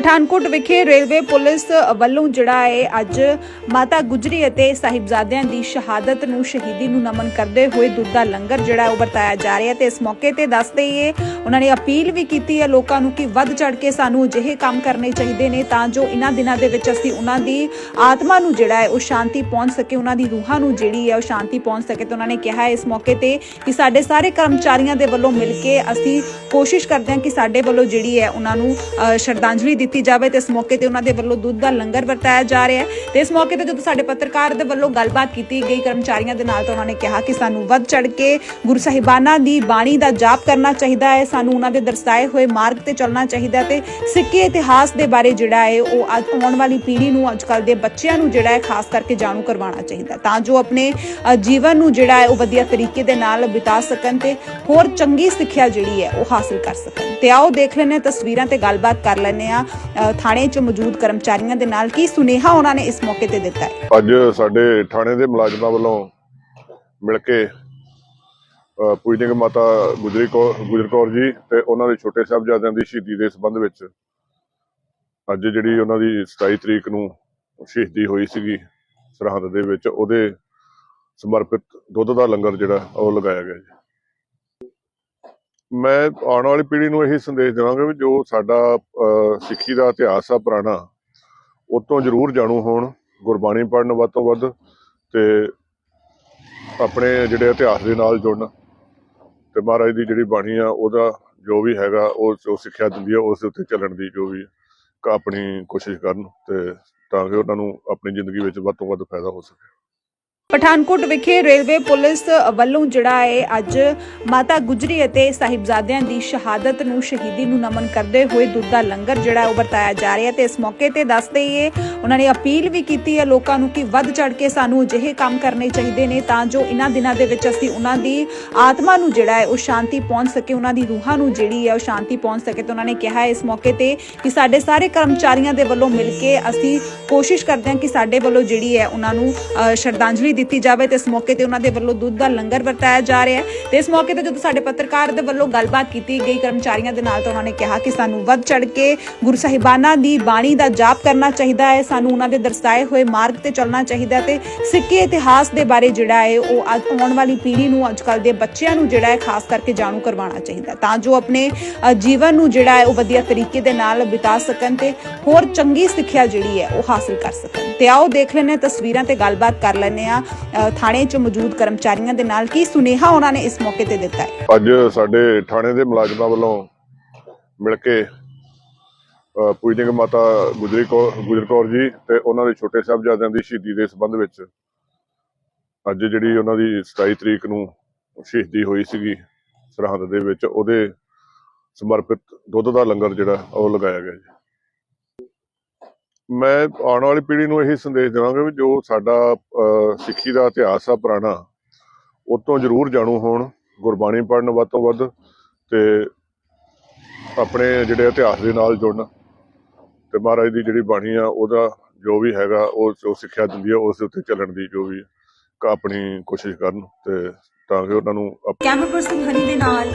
ਪਠਾਨਕੋਟ ਵਿਖੇ railway police ਵੱਲੋਂ ਜਿਹੜਾ ਹੈ ਅੱਜ ਮਾਤਾ ਗੁਜਰੀ ਅਤੇ ਸਾਹਿਬਜ਼ਾਦਿਆਂ ਦੀ ਸ਼ਹਾਦਤ ਨੂੰ ਸ਼ਹੀਦੀ ਨੂੰ ਨਮਨ ਕਰਦੇ ਹੋਏ ਦੁੱਧ ਦਾ ਲੰਗਰ ਜਿਹੜਾ ਉਹ ਵਰਤਾਇਆ ਜਾ ਰਿਹਾ ਹੈ ਤੇ ਇਸ ਮੌਕੇ ਤੇ ਦੱਸਦੇ ਹੀ ਉਹਨਾਂ ਨੇ ਅਪੀਲ ਵੀ ਕੀਤੀ ਹੈ ਲੋਕਾਂ ਨੂੰ ਕਿ ਵੱਧ ਚੜ ਕੇ ਸਾਨੂੰ ਅਜਿਹੇ ਕੰਮ ਕਰਨੇ ਚਾਹੀਦੇ ਨੇ ਤਾਂ ਜੋ ਇਹਨਾਂ ਦਿਨਾਂ ਦੇ ਵਿੱਚ ਅਸੀਂ ਉਹਨਾਂ ਦੀ ਆਤਮਾ ਨੂੰ ਜਿਹੜਾ ਹੈ ਉਹ ਸ਼ਾਂਤੀ ਪਹੁੰਚ ਸਕੇ ਉਹਨਾਂ ਦੀ ਰੂਹਾਂ ਨੂੰ ਜਿਹੜੀ ਹੈ ਉਹ ਸ਼ਾਂਤੀ ਪਹੁੰਚ ਸਕੇ ਤੇ ਉਹਨਾਂ ਨੇ ਕਿਹਾ ਹੈ ਇਸ ਮੌਕੇ ਤੇ ਕਿ ਸਾਡੇ ਸਾਰੇ ਕਰਮਚਾਰੀਆਂ ਦੇ ਵੱਲੋਂ ਮਿਲ ਕੇ ਅਸੀਂ ਕੋਸ਼ਿਸ਼ ਕਰਦੇ ਹਾਂ ਕਿ ਸਾਡੇ ਵੱਲੋਂ ਜਿਹੜੀ ਹੈ ਉਹਨਾਂ ਨੂੰ ਅ, ਸ਼ਰਧਾਂਜਲੀ ਕੀਤੀ ਜਾਵੇ ਤੇ ਇਸ ਮੌਕੇ ਤੇ ਉਹਨਾਂ ਦੇ ਵੱਲੋਂ ਦੁੱਧ ਦਾ ਲੰਗਰ ਵਰਤਾਇਆ ਜਾ ਰਿਹਾ ਹੈ। ਤੇ ਇਸ ਮੌਕੇ ਤੇ ਜਦੋਂ ਸਾਡੇ ਪੱਤਰਕਾਰ ਦੇ ਵੱਲੋਂ ਗੱਲਬਾਤ ਕੀਤੀ ਗਈ, ਕਰਮਚਾਰੀਆਂ ਦੇ ਨਾਲ ਤਾਂ ਉਹਨਾਂ ਨੇ ਕਿਹਾ ਕਿ ਸਾਨੂੰ ਵੱਧ ਚੜ ਕੇ ਗੁਰੂ ਸਾਹਿਬਾਨਾਂ ਦੀ ਬਾਣੀ ਦਾ ਜਾਪ ਕਰਨਾ ਚਾਹੀਦਾ ਹੈ। ਸਾਨੂੰ ਉਹਨਾਂ ਦੇ ਦਰਸਾਏ ਹੋਏ ਮਾਰਗ ਤੇ ਚੱਲਣਾ ਚਾਹੀਦਾ ਹੈ ਤੇ ਸਿੱਖੀ ਇਤਿਹਾਸ ਦੇ ਬਾਰੇ ਜਿਹੜਾ ਹੈ, ਉਹ ਅੱਜ ਆਉਣ ਵਾਲੀ ਪੀੜ੍ਹੀ ਨੂੰ ਅੱਜਕੱਲ ਦੇ ਬੱਚਿਆਂ ਨੂੰ ਜਿਹੜਾ ਹੈ, ਖਾਸ ਕਰਕੇ ਜਾਣੂ ਕਰਵਾਉਣਾ ਚਾਹੀਦਾ। ਤਾਂ ਜੋ ਆਪਣੇ ਜੀਵਨ ਨੂੰ ਜਿਹੜਾ ਹੈ, ਉਹ ਵਧੀਆ ਤਰੀਕੇ ਦੇ ਨਾਲ ਬਿਤਾ ਸਕਣ ਤੇ ਹੋਰ ਚੰਗੀ ਸਿੱਖਿਆ ਜਿਹੜੀ ਹੈ, ਉਹ ਹਾਸਲ ਕਰ ਸਕਣ। ਤੇ ਆਓ ਦੇਖ ਲੈਂਦੇ ਹਾਂ, ਤਸਵੀਰਾਂ ਤੇ ਗੱਲਬਾਤ ਕਰ ਲੈਂਦੇ ਆ ਥਾਣੇ 'ਚ ਮੌਜੂਦ ਕਰਮਚਾਰੀਆਂ ਦੇ ਨਾਲ ਕੀ ਸੁਨੇਹਾ ਉਹਨਾਂ ਨੇ ਇਸ ਮੌਕੇ ਤੇ ਦਿੱਤਾ ਹੈ? ਅੱਜ ਸਾਡੇ ਥਾਣੇ ਦੇ ਮੁਲਾਜ਼ਮਾਂ ਵੱਲੋਂ ਮਿਲ ਕੇ ਅ, ਮਾਤਾ ਗੁਜਰੀ ਕੌਰ ਗੁਜਰ ਕੌਰ ਜੀ ਤੇ ਉਹਨਾਂ ਦੇ ਛੋਟੇ ਸਾਹਿਬਜ਼ਾਦਿਆਂ ਦੀ ਸ਼ਹੀਦੀ ਦੇ ਸਬੰਧ ਵਿੱਚ ਅੱਜ ਜਿਹੜੀ ਉਹਨਾਂ ਦੀ 27 ਤਰੀਕ ਨੂੰ ਸ਼ਹੀਦੀ ਹੋਈ ਸੀਗੀ ਸਰਹੰਦ ਦੇ ਵਿੱਚ ਉਹਦੇ ਸਮਰਪਿਤ ਦੁੱਧ ਦਾ ਲੰਗਰ ਜਿਹੜਾ ਉਹ ਲਗਾਇਆ ਗਿਆ ਜੀ। ਮੈਂ ਆਉਣ ਵਾਲੀ ਪੀੜ੍ਹੀ ਨੂੰ ਇਹੀ ਸੰਦੇਸ਼ ਦੇਵਾਂਗਾ ਵੀ ਜੋ ਸਾਡਾ ਸਿੱਖੀ ਦਾ ਇਤਿਹਾਸ ਆ ਪੁਰਾਣਾ ਉਹ ਤੋਂ ਜ਼ਰੂਰ ਜਾਣੂ ਹੋਣ, ਗੁਰਬਾਣੀ ਪੜ੍ਹਨ ਵੱਧ ਤੋਂ ਵੱਧ ਤੇ ਆਪਣੇ ਜਿਹੜੇ ਇਤਿਹਾਸ ਦੇ ਨਾਲ ਜੁੜਨ ਤੇ ਮਹਾਰਾਜ ਦੀ ਜਿਹੜੀ ਬਾਣੀ ਆ, ਉਹਦਾ ਜੋ ਵੀ ਹੈਗਾ, ਉਹ ਜੋ ਸਿੱਖਿਆ ਦਿੰਦੀ ਆ, ਉਸ ਦੇ ਉੱਤੇ ਚੱਲਣ ਦੀ ਜੋ ਵੀ ਆਪਣੀ ਕੋਸ਼ਿਸ਼ ਕਰਨ ਤੇ ਤਾਂ ਕਿ ਉਹਨਾਂ ਨੂੰ ਆਪਣੀ ਜ਼ਿੰਦਗੀ ਵਿੱਚ ਵੱਧ ਤੋਂ ਵੱਧ ਫਾਇਦਾ ਹੋ ਸਕੇ। ਪਠਾਨਕੋਟ ਵਿਖੇ ਰੇਲਵੇ ਪੁਲਿਸ ਵੱਲੋਂ ਜਿਹੜਾ ਹੈ ਅੱਜ ਮਾਤਾ ਗੁਜਰੀ ਅਤੇ ਸਾਹਿਬਜ਼ਾਦਿਆਂ ਦੀ ਸ਼ਹਾਦਤ ਨੂੰ ਸ਼ਹੀਦੀ ਨੂੰ ਨਮਨ ਕਰਦੇ ਹੋਏ ਦੁੱਧ ਦਾ ਲੰਗਰ ਜਿਹੜਾ ਉਹ ਵਰਤਾਇਆ ਜਾ ਰਿਹਾ ਹੈ ਤੇ ਇਸ ਮੌਕੇ ਤੇ ਦੱਸ ਹੀ ਉਹਨਾਂ ਨੇ ਅਪੀਲ ਵੀ ਕੀਤੀ ਹੈ ਲੋਕਾਂ ਨੂੰ ਕਿ ਵੱਧ ਚੜ ਕੇ ਸਾਨੂੰ ਅਜਿਹੇ ਕੰਮ ਕਰਨੇ ਚਾਹੀਦੇ ਨੇ ਤਾਂ ਜੋ ਇਹਨਾਂ ਦਿਨਾਂ ਦੇ ਵਿੱਚ ਅਸੀਂ ਉਹਨਾਂ ਦੀ ਆਤਮਾ ਨੂੰ ਜਿਹੜਾ ਹੈ ਉਹ ਸ਼ਾਂਤੀ ਪਹੁੰਚ ਸਕੇ, ਉਹਨਾਂ ਦੀ ਰੂਹਾਂ ਨੂੰ ਜਿਹੜੀ ਹੈ ਉਹ ਸ਼ਾਂਤੀ ਪਹੁੰਚ ਸਕੇ। ਤੇ ਉਹਨਾਂ ਨੇ ਕਿਹਾ ਹੈ ਇਸ ਮੌਕੇ ਤੇ ਕਿ ਸਾਡੇ ਸਾਰੇ ਕਰਮਚਾਰੀਆਂ ਦੇ ਵੱਲੋਂ ਮਿਲ ਕੇ ਅਸੀਂ ਕੋਸ਼ਿਸ਼ ਕਰਦੇ ਹਾਂ ਕਿ ਸਾਡੇ ਵੱਲੋਂ ਜਿਹੜੀ ਹੈ ਉਹਨਾਂ ਨੂੰ ਸ਼ਰਧਾਂਜਲੀ ਦਿੱਤੀ ਜਾਵੇ ਤੇ ਇਸ ਮੌਕੇ ਤੇ ਉਹਨਾਂ ਦੇ ਵੱਲੋਂ ਦੁੱਧ ਦਾ ਲੰਗਰ ਵਰਤਾਇਆ ਜਾ ਰਿਹਾ ਹੈ। ਤੇ ਇਸ ਮੌਕੇ ਤੇ ਜਦੋਂ ਸਾਡੇ ਪੱਤਰਕਾਰ ਦੇ ਵੱਲੋਂ ਗੱਲਬਾਤ ਕੀਤੀ ਗਈ, ਕਰਮਚਾਰੀਆਂ ਦੇ ਨਾਲ ਤਾਂ ਉਹਨਾਂ ਨੇ ਕਿਹਾ ਕਿ ਸਾਨੂੰ ਵੱਧ ਚੜ ਕੇ ਗੁਰੂ ਸਾਹਿਬਾਨਾਂ ਦੀ ਬਾਣੀ ਦਾ ਜਾਪ ਕਰਨਾ ਚਾਹੀਦਾ ਹੈ। ਸਾਨੂੰ ਉਹਨਾਂ ਦੇ ਦਰਸਾਏ ਹੋਏ ਮਾਰਗ ਤੇ ਚੱਲਣਾ ਚਾਹੀਦਾ ਤੇ ਸਿੱਖੀ ਇਤਿਹਾਸ ਦੇ ਬਾਰੇ ਜਿਹੜਾ ਹੈ ਉਹ ਅੱਜ ਆਉਣ ਵਾਲੀ ਪੀੜ੍ਹੀ ਨੂੰ ਅੱਜਕੱਲ ਦੇ ਬੱਚਿਆਂ ਨੂੰ ਜਿਹੜਾ ਹੈ ਖਾਸ ਕਰਕੇ ਜਾਣੂ ਕਰਵਾਉਣਾ ਚਾਹੀਦਾ ਤਾਂ ਜੋ ਆਪਣੇ ਜੀਵਨ ਨੂੰ ਜਿਹੜਾ ਹੈ ਉਹ ਵਧੀਆ ਤਰੀਕੇ ਦੇ ਨਾਲ ਬਿਤਾ ਸਕਣ ਤੇ ਹੋਰ ਚੰਗੀ ਸਿੱਖਿਆ ਜਿਹੜੀ ਹੈ ਉਹ ਹਾਸਲ ਕਰ ਸਕਣ। ਤੇ ਆਓ ਦੇਖ ਲੈਂਦੇ ਤਸਵੀਰਾਂ ਤੇ ਗੱਲਬਾਤ ਕਰ ਲੈਂਦੇ ਆ ਥਾਣੇ 'ਚ ਮੌਜੂਦ ਕਰਮਚਾਰੀਆਂ ਦੇ ਨਾਲ ਕੀ ਸੁਨੇਹਾ ਉਹਨਾਂ ਨੇ ਇਸ ਮੌਕੇ ਤੇ ਦਿੱਤਾ ਹੈ। ਅੱਜ ਸਾਡੇ ਥਾਣੇ ਦੇ ਮੁਲਾਜ਼ਮਾਂ ਵੱਲੋਂ ਮਿਲ ਕੇ ਪੂਜਨੀਕ ਮਾਤਾ ਗੁਜਰੀ ਕੌਰ ਗੁਜਰ ਕੌਰ ਜੀ ਤੇ ਉਹਨਾਂ ਦੇ ਛੋਟੇ ਸਾਹਿਬਜ਼ਾਦਿਆਂ ਦੀ ਸ਼ਹੀਦੀ ਦੇ ਸੰਬੰਧ ਵਿੱਚ ਅੱਜ ਜਿਹੜੀ ਉਹਨਾਂ ਦੀ 27 ਤਰੀਕ ਨੂੰ ਸ਼ਹੀਦੀ ਹੋਈ ਸੀਗੀ ਸਰਹੰਦ ਦੇ ਵਿੱਚ ਉਹਦੇ ਸਮਰਪਿਤ ਦੁੱਧ ਦਾ ਲੰਗਰ ਜਿਹੜਾ ਉਹ ਲਗਾਇਆ ਗਿਆ ਜੀ। ਮੈਂ ਆਉਣ ਵਾਲੀ ਪੀੜ੍ਹੀ ਨੂੰ ਇਹੀ ਸੰਦੇਸ਼ ਦੇਵਾਂਗਾ ਵੀ ਜੋ ਸਾਡਾ ਅ, ਸਿੱਖੀ ਦਾ ਇਤਿਹਾਸ ਆ ਪੁਰਾਣਾ ਉਹ ਤੋਂ ਜ਼ਰੂਰ ਜਾਣੂ ਹੋਣ ਗੁਰਬਾਣੀ ਪੜ੍ਹਨ ਵੱਧ ਤੋਂ ਵੱਧ ਤੇ ਆਪਣੇ ਜਿਹੜੇ ਇਤਿਹਾਸ ਦੇ ਨਾਲ ਜੁੜਨ। ਤੇ ਮਹਾਰਾਜ ਦੀ ਜਿਹੜੀ ਬਾਣੀ ਆ, ਉਹਦਾ ਜੋ ਵੀ ਹੈਗਾ, ਉਹ ਜੋ ਸਿੱਖਿਆ ਦਿੰਦੀ ਆ, ਉਸ ਦੇ ਉੱਤੇ ਚੱਲਣ ਦੀ ਜੋ ਵੀ ਆਪਣੀ ਕੋਸ਼ਿਸ਼ ਕਰਨ ਤੇ ਤਾਂ ਕਿ ਉਹਨਾਂ ਨੂੰ ਕੈਮਰਾ ਪਰਸਨ ਹਨੀ ਦੇ ਨਾਲ